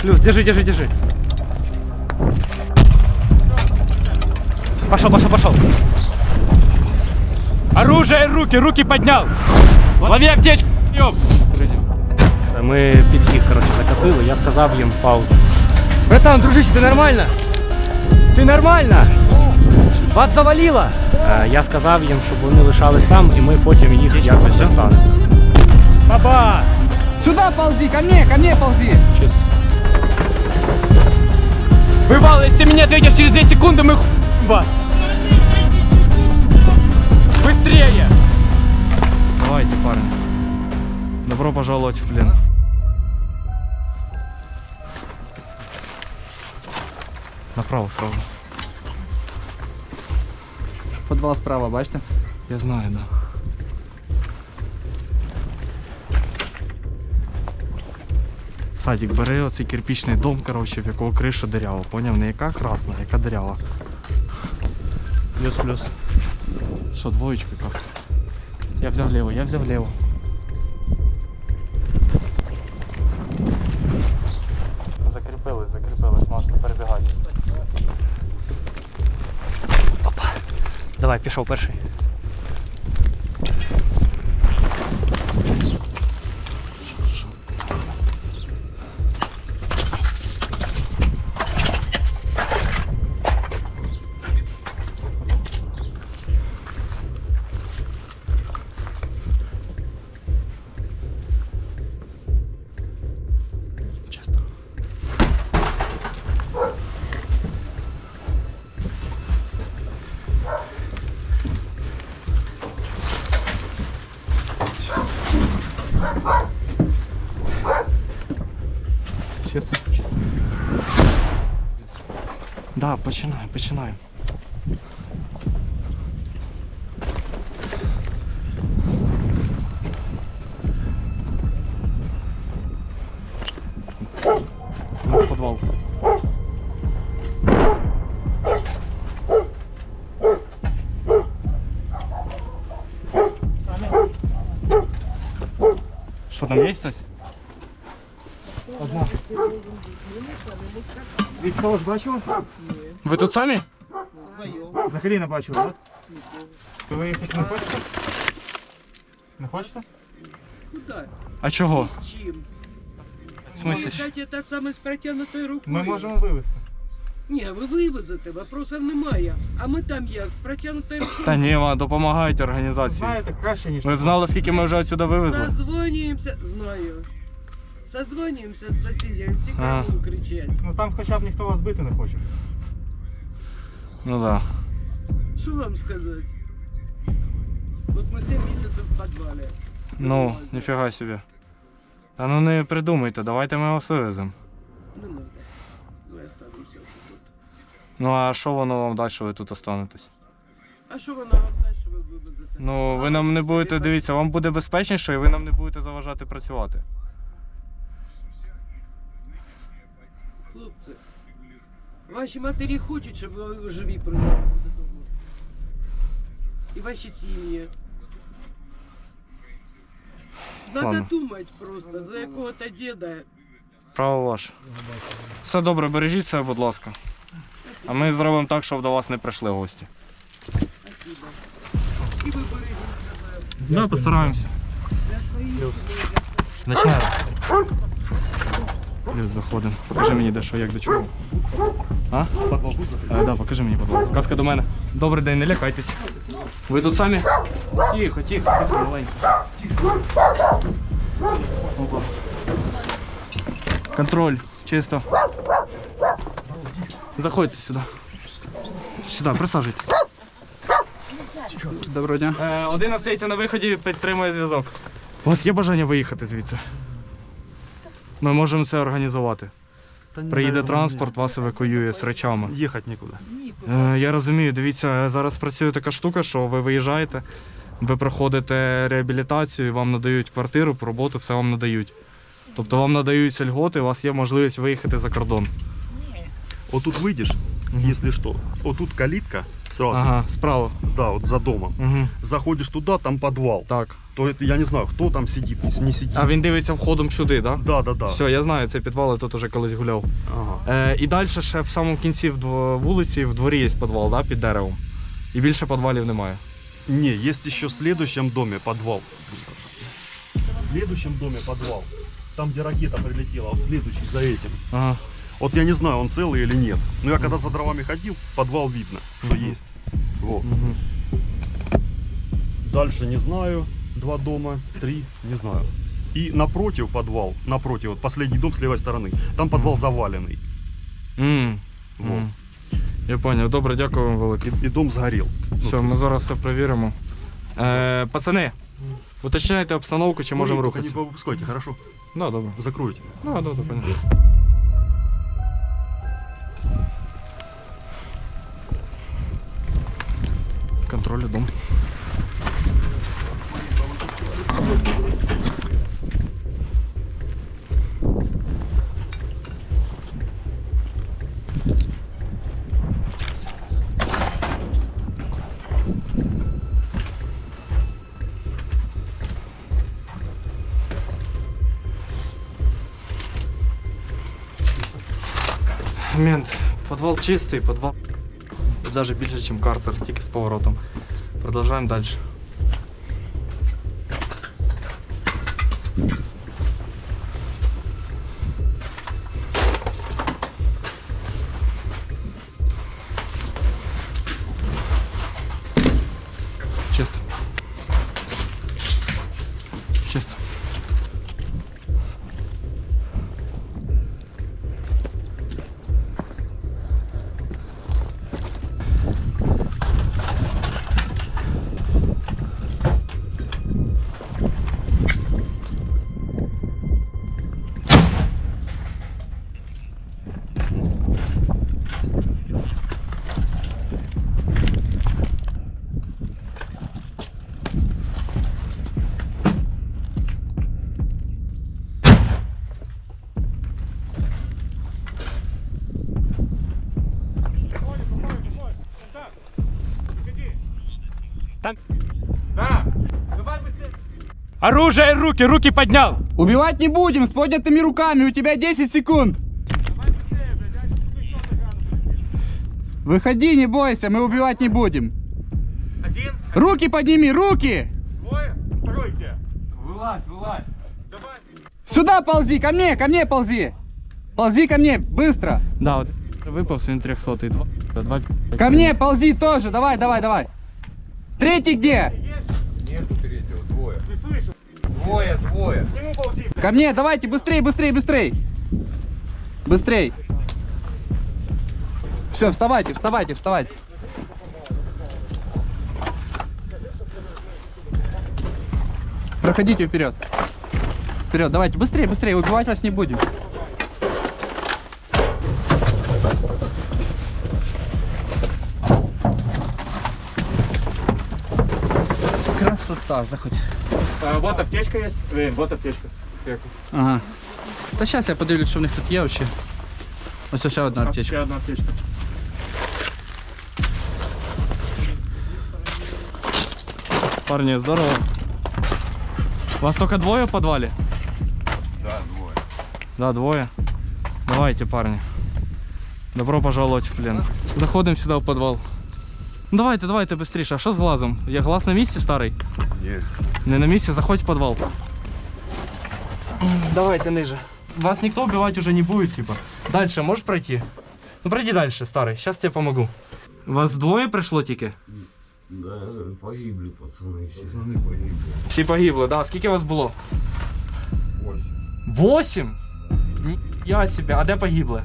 Плюс, держи, держи, держи. Пошел, пошел, пошел. Оружие, руки, руки поднял. Лови аптечку, ёб. Ми під їх, коротше, закосили, я сказав їм пауза. Братан, дружище, ты нормально? Ты нормально? Вас завалило? Е, Я сказав їм, щоб вони лишались там, і ми потім їх якось достанемо. Баба! Сюда ползи, ко мне, ко мне ползи. Чисто. Бывало, если мне ответишь через 2 секунды, мы вас. Быстрее! Давайте, парни. Добро пожаловать в плен. Направо сразу. Подвал справа, бачите? Я знаю, да. Садик, бери оцей кирпічний дом, коротше, в якого криша дирява. Поняв? Не яка красна, яка дирява. Плюс-плюс. Що, двоєчка якраз? Я взяв ліво, я взяв ліво. Закріпились, закріпились, можна перебігати. Давай, пішов перший. Да, починай, починай. Військово ж бачили? Ви тут самі? Взагалі не бачили, так? То ви їхати не хочете? Не хочете? А чого? Чим? В смысле? Кстати, так само з протягнутою рукою. Ми можемо вивезти. Ні, ви вивезете, вопросів немає. А ми там як, з протягнутою рукою. Та ні, ма, допомагають організації. Знаєте, краще, ніж Ви б знали, скільки ми вже отсюди вивезли? Созвонюємося, знаю. Созвонюємося з сусідями, всі А. кругом кричать. Ну там хоча б ніхто вас бити не хоче. Ну да. Що вам сказати? От ми 7 місяців в підвалі. Ну, ніфіга собі. Та ну не придумайте, давайте ми вас вивеземо. Не надо. Ми останемося тут. Ну а що воно вам далі, що ви тут останетесь? А що вона вам дасть, що ви вивезете? Ну, ви нам не будете, дивіться, вам буде безпечніше і ви нам не будете заважати працювати. Ваші матері хочуть, щоб ви живі приїхали додому. І ваші сім'ї. Надо Ладно. думати просто, за якого-то діда. Право ваше. Все добре, бережіть себе, будь ласка. А ми зробимо так, щоб до вас не прийшли гості. Спасибо. І ви бережіть себе. Да, постараємося. Починаємо. Плюс заходимо. Покажи мені, де що, як до чого. А? А, да, покажи мені, ласка. Казка до мене. Добрий день, не лякайтесь. Ви тут самі? Тихо, тихо, тихо, маленько. Опа. Контроль, чисто. Заходьте сюди. Сюди, присаджуйтесь. Доброго дня. Е, один остається на виході, підтримує зв'язок. У вас є бажання виїхати звідси? Ми можемо це організувати. Приїде транспорт, вас евакуює з речами. Їхати нікуди. Е, я розумію, дивіться, зараз працює така штука, що ви виїжджаєте, ви проходите реабілітацію, вам надають квартиру, роботу, все вам надають. Тобто вам надаються льготи, у вас є можливість виїхати за кордон. Отут вийдеш, если что. Вот тут калитка сразу, Ага, справа. да, вот за домом. Угу. Заходишь туда, там подвал. Так. То это я не знаю, кто там сидит, не, не сидит. А він дивиться входом сюди, так? Да? Да, да, да. Все, я знаю, цей підвал, я тут уже колись гуляв. Ага. Е, і далі ще в самому кінці в дво- вулиці в дворі є підвал, да, під деревом. І більше підвалів немає. Не, есть еще в следующем доме подвал. В следующем доме подвал. Там, где ракета прилетела, вот следующий за этим. Ага. Вот я не знаю, он целый или нет. Но я когда за дровами ходил, подвал видно, что есть. Вот. Угу. Дальше не знаю. Два дома, три, не знаю. И напротив подвал, напротив, вот последний дом с левой стороны. Там подвал заваленный. М, Вот. м. Я зрозумів. Добре, дякую вам велике. И, и дом сгорел. Ну, Все, то ми зараз все перевіримо. Е, пацани, уточняйте обстановку, чи можемо Ну, только рухатися. Не выпускайте, хорошо? Да, добре. Закройте. Ну, да, да, понятно. Контроль дом. Мент, подвал чистий, подвал даже більше, ніж карцер, тільки з поворотом. Продовжуємо далі. Оружие, руки, руки поднял! Убивать не будем, с поднятыми руками, у тебя 10 секунд. Выходи, не бойся, мы убивать не будем. Один, Руки подними, руки! двое, второй где? Сюда ползи, ко мне, ко мне ползи. Ползи ко мне, быстро. Да, вот выпал сегодня 300 два, два. Ко мне ползи тоже, давай, давай, давай. Третий где? Двое, двое. Ко мне, давайте, быстрей, быстрей, быстрей. Быстрей. Все, вставайте, вставайте, вставайте. Проходите вперед. Вперед, давайте, быстрее, быстрее, убивать вас не будем. Красота, заходь. А, вот аптечка есть. Блин, вот аптечка. Ага. Та зараз я подивлюсь, що в них тут є ще. Ось ще одна аптечка. Ще одна аптечка. Парни, здорово. Вас только двое в подвале? Да, двое. Да, двое. Давайте, парни. Добро пожаловать в плен. Заходим сюда в подвал. Ну, Давайте, давайте быстрее. А що з глазом? Я глаз на місці старий? Ні. Не на місці, заходь в подвал. Давайте ниже. Вас никто убивать уже не будет, типа. Дальше можешь пройти? Ну пройди дальше, старый. Сейчас тебе помогу. Вас двое пришло тільки? Да, погибли пацаны. Пацаны погибли. Всі погибли, да. Скільки вас було? Восемь. Восім? Я себе, а де погибли?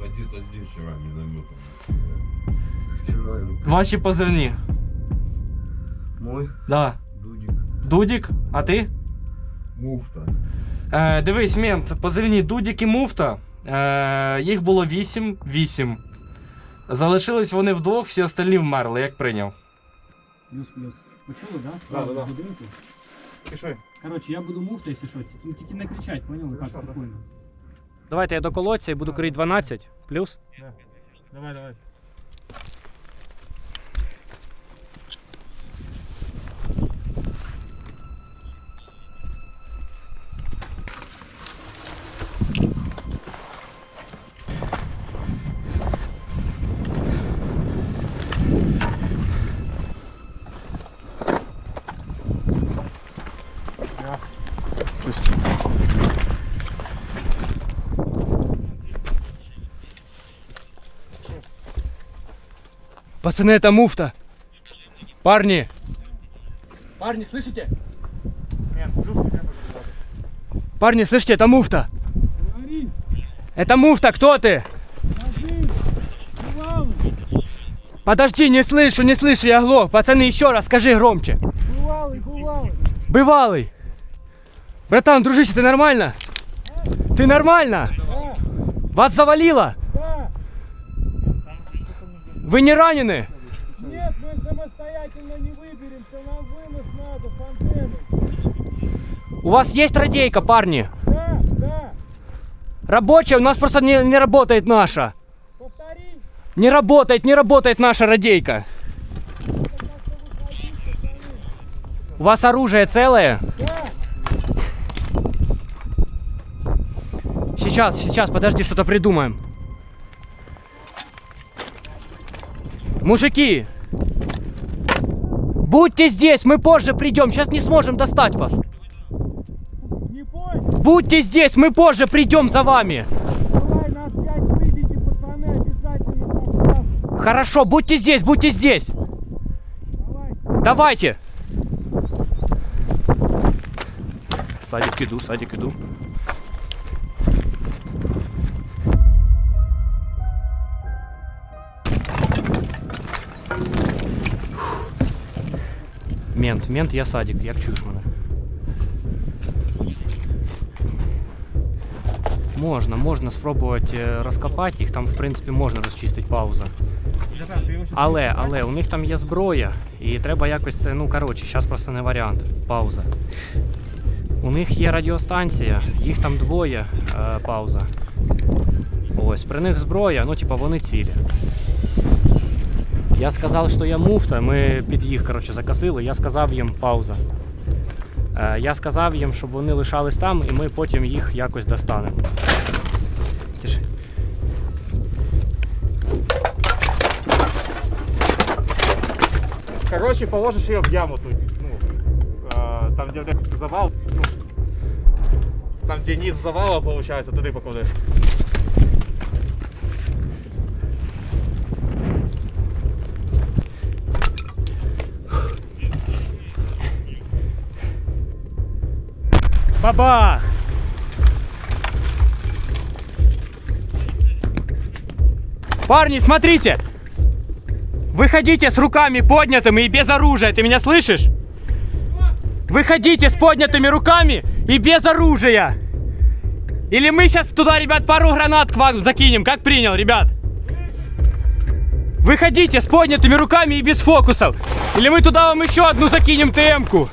Да где-то здесь вчера минометом. Вчера или Ваші позивні. мой Да. Дудик. Дудік, а ти? Муфта. Е, дивись, мент, позивні Дудік і Муфта. Е, їх було вісім, вісім. Залишились вони вдвох, всі остальні вмерли, як прийняв. Плюс-плюс. Почули, да? Да, да, да. В будинку? Пиши. Короче, я буду муфта, если что. Ну, тільки не кричать, понял? Так, спокойно. Давайте я до колодця і буду крити 12 плюс. Давай, давай. Пацаны, это муфта. Парни. Парни, слышите? Парни, слышите, это муфта. Это муфта, кто ты? Подожди, не слышу, не слышу, я глох. Пацаны, еще раз скажи громче. Бывалый, бывалый. Бывалый. Братан, дружище, ты нормально? Ты нормально? Вас завалило? Вы не ранены? Нет, мы самостоятельно не выберемся, нам вынос надо антенной. У вас есть радейка, парни? Да, да, Рабочая, у нас просто не, не работает наша. повтори. Не работает, не работает наша радейка. У вас оружие целое? Сейчас, сейчас, подожди, что-то придумаем. Мужики! Будьте здесь, мы позже придем, сейчас не сможем достать вас. Будьте здесь, мы позже придем за вами. давай на связь выйдите, пацаны, обязательно согласны. Хорошо, будьте здесь, будьте здесь. Давайте. Садик иду, садик иду. Мент, мент, я садик, як чуєш мене. Можна, можна спробувати е, розкопати їх, там в принципі можна розчистити пауза. Але, але у них там є зброя, і треба якось це, ну коротше, зараз просто не варіант. Пауза. У них є радіостанція, їх там двоє, е, пауза. Ось, при них зброя, ну типа вони цілі. Я сказав, що я муфта, ми під їх коротше, закосили, я сказав їм пауза. Е, я сказав їм, щоб вони лишались там, і ми потім їх якось достанемо. Тише. Короче, положишь ее в яму тут. Ну, э, там, блядь, завал. Ну, там, где низ завала, получается, туди покладеш. Бабах! Парни, смотрите! Выходите с руками поднятыми и без оружия, ты меня слышишь? Выходите с поднятыми руками и без оружия! Или мы сейчас туда, ребят, пару гранат к вам закинем, как принял, ребят? Выходите с поднятыми руками и без фокусов! Или мы туда вам еще одну закинем ТМ-ку!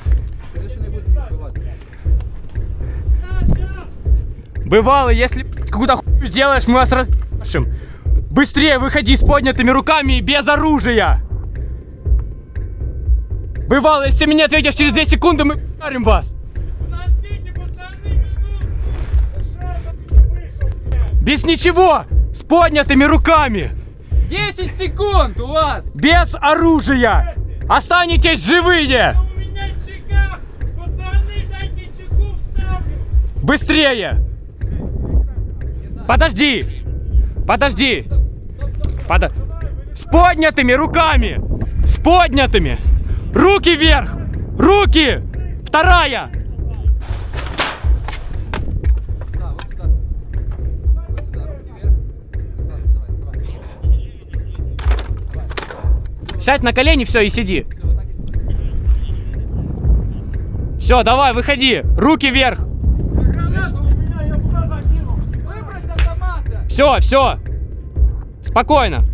Бывало, если какую-то хуйню сделаешь, мы вас разъебашим. Быстрее выходи с поднятыми руками и без оружия. Бывало, если мне ответишь через 2 секунды, мы ударим вас. Без ничего, с поднятыми руками, 10 секунд у вас! без оружия. Останетесь живые. У меня чека! Пацаны, дайте чеку вставлю! Быстрее! Подожди! Подожди! Подо- С поднятыми руками! С поднятыми! Руки вверх! Руки! Вторая! Сядь на колени, все, и сиди. Все, давай, выходи! Руки вверх! Все, все! Спокойно!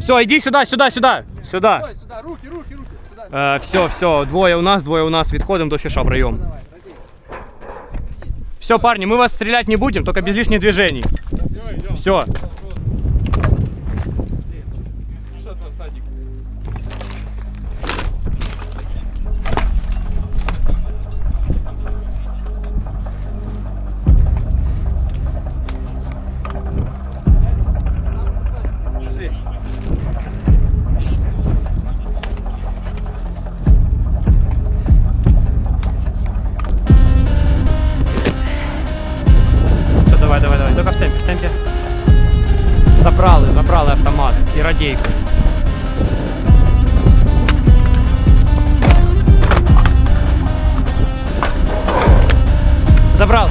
Все, иди сюда, сюда, сюда! Сюда! Стой, сюда, руки, руки, руки. Сюда. все, все, двоє у нас, двоє у нас. Відходимо до фіша прийом. Давай, радей. Все, парни, мы вас стрелять не будем, только без лишних движений. Все. Радійку. Забрал.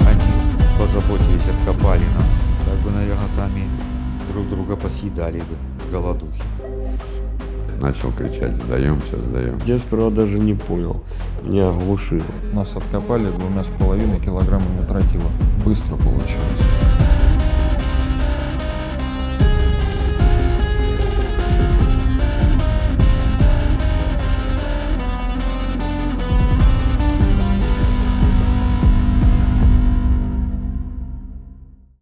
Они позаботились, откопали нас. Так бы, наверное, там и друг друга посъедали бы с голодухи. Начал кричать, сдаемся, сдаемся. Я сперва даже не понял. Меня оглушило. Нас откопали двумя с половиной килограммами тротила. Быстро получилось.